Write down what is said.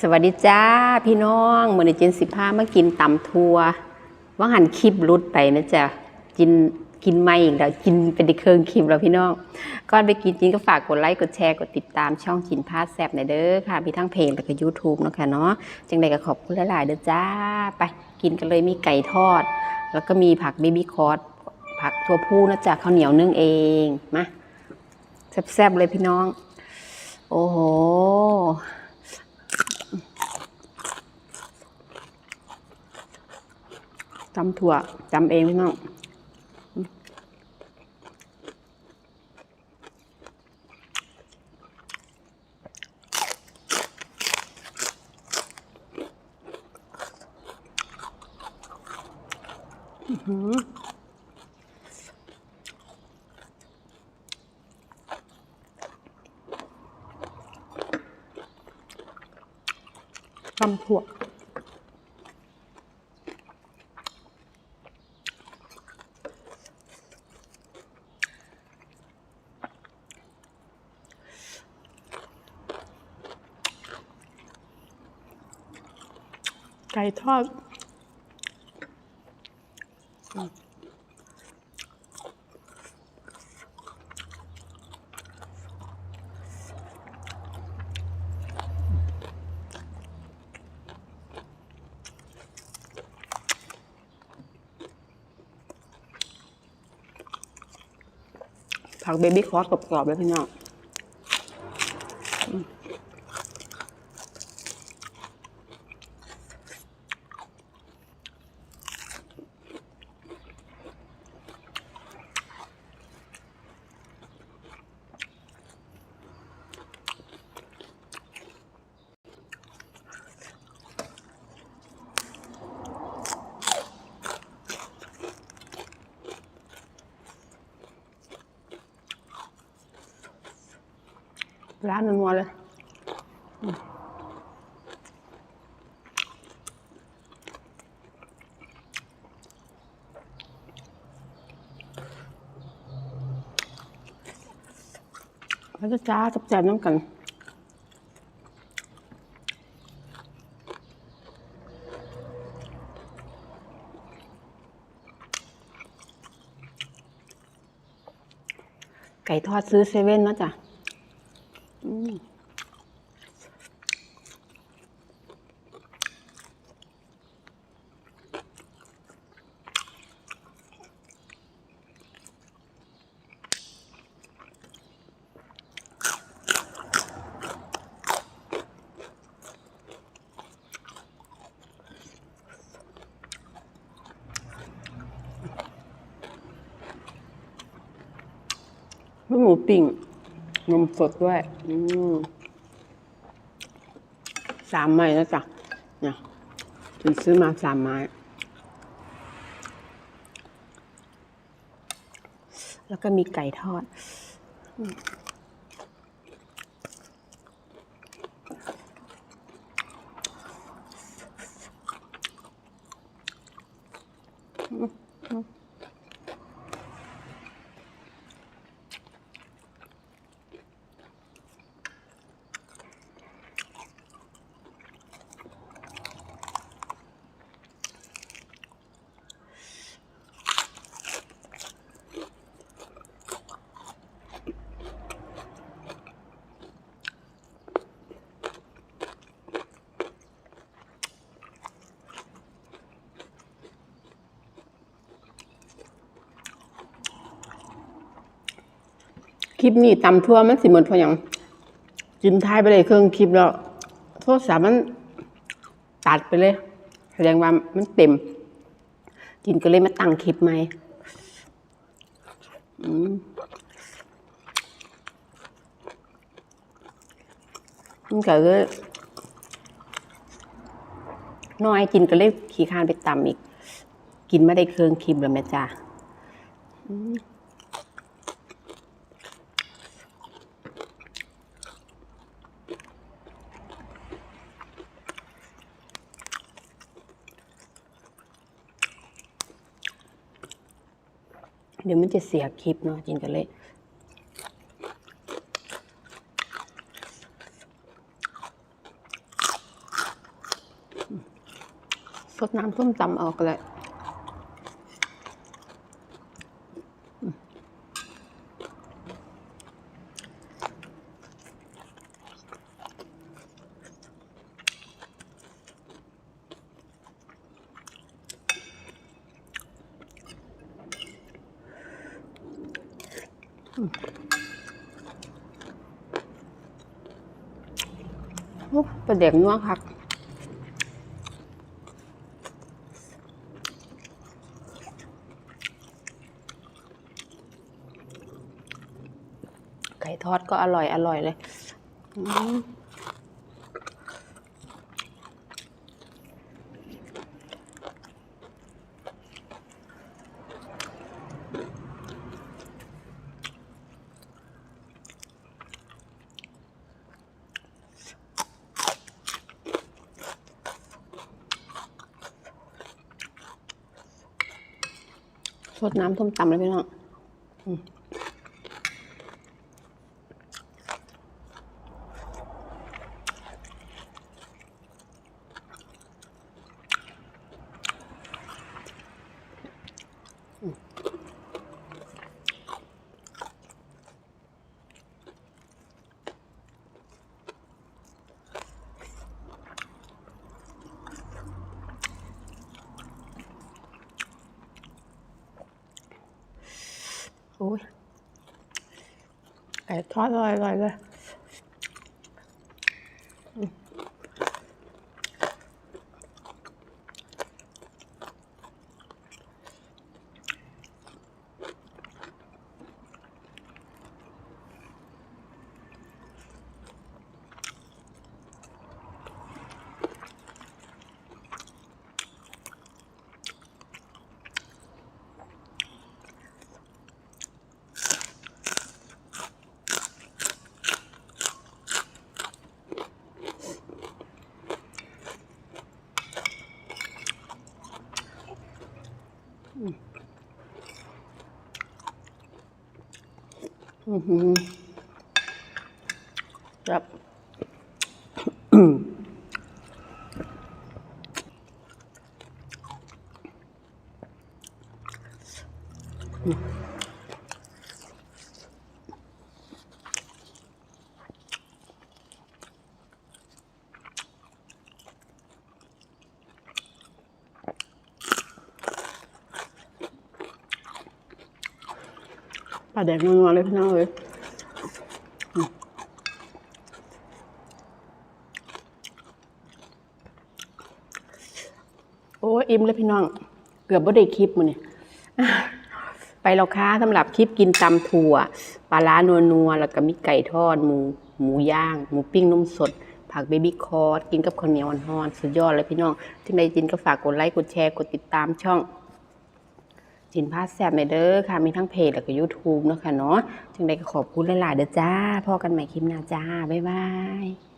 สวัสดีจ้าพี่น้องมื่อนจินสิบห้ามากินตำทัวว่าหันคลิปรุดไปนะจ๊ะกินกินไม่อีกแล้วกินเป็นด้เครื่องคลิปแล้วพี่น้องก่อนไปกินจินก็ฝากกดไลค์กดแชร์กดติดตามช่องจินพาแซบหน่อยเด้อค่ะ มีทั้งเพลงแล้วก็ยูทูบเนาะค่ะเนาะจังใดก็ขอบคุณหลายๆเด้อจ้า ไปกินกันเลยมีไก่ทอด แล้วก็มีผักเบบี้คอร์สผักทั่วผู้นะจ๊ะข้าวเหนียวนึ่งเองมาแซ่บๆเลยพี่น้อง โอ้โห จำถั่วจำเองพี่น้องจำถั่ว ไก่ทอดผักเบบี้คอร์สกรอบๆเลยพี่น้อง ร้านนัวเลยแล้วก็จ้าจับแจมน้ำกันไก่ทอดซื้อเซเว่นนะจ้ะ ไม่หมู ปิ้งนมสดด้วย อืมสามไม้นะจ๊ะเนี่ยฉันซื้อมาสามไม้ แล้วก็มีไก่ทอด ลิปนี้ตำทั่วมันสิเหมือนพออย่างจินท้ายไปเลยเครื่องคลิปแล้ว โทษสามมันตัดไปเลย แสดงว่ามันเต็ม จินก็เลยมาตั้งคลิปใหม่อืมมันก็เลยน้อยจินก็เลยขี่คร้านไปตำอีก กินไม่ได้เครื่องคลิปแล้วแม่จ้า เดี๋ยวมันจะเสียคลิปเนาะจินก็เลยสดน้ำส้มตำออกเลย ประเด็กนัวคักไก่ทอดก็อร่อย อร่อยเลย อื สดน้ำส้มตำเลยพี่น้อง โอ้ยไก่ทอดอร่อยอร่อยเลยอืม อือ ปลาแดกนัวๆเลยพี่น้องเลยอืมโอ้ยอิ่มเลยพี่น้อง เกือบบ่ได้คลิปมันนี่ไปแล้วค้าสำหรับคลิปกินตำถั่วปลาร้านัวๆแล้วก็มีไก่ทอดหมูหมูย่าง หมูปิ้งนมสด ผักเบบี้คอร์สกินกับข้าวเหนียวอ่อนๆสุดยอดเลยพี่น้องที่ใดจินก็ฝากกดไลค์กดแชร์กดติดตามช่อง สินพาสแซมเด้อค่ะ มีทั้งเพจแล้วก็ยูทูบเนาะค่ะเนาะจึงได้ก็ขอบคุณหลายๆเด้อจ้าพอกันใหม่คลิปหน้าจ้า บ๊ายบาย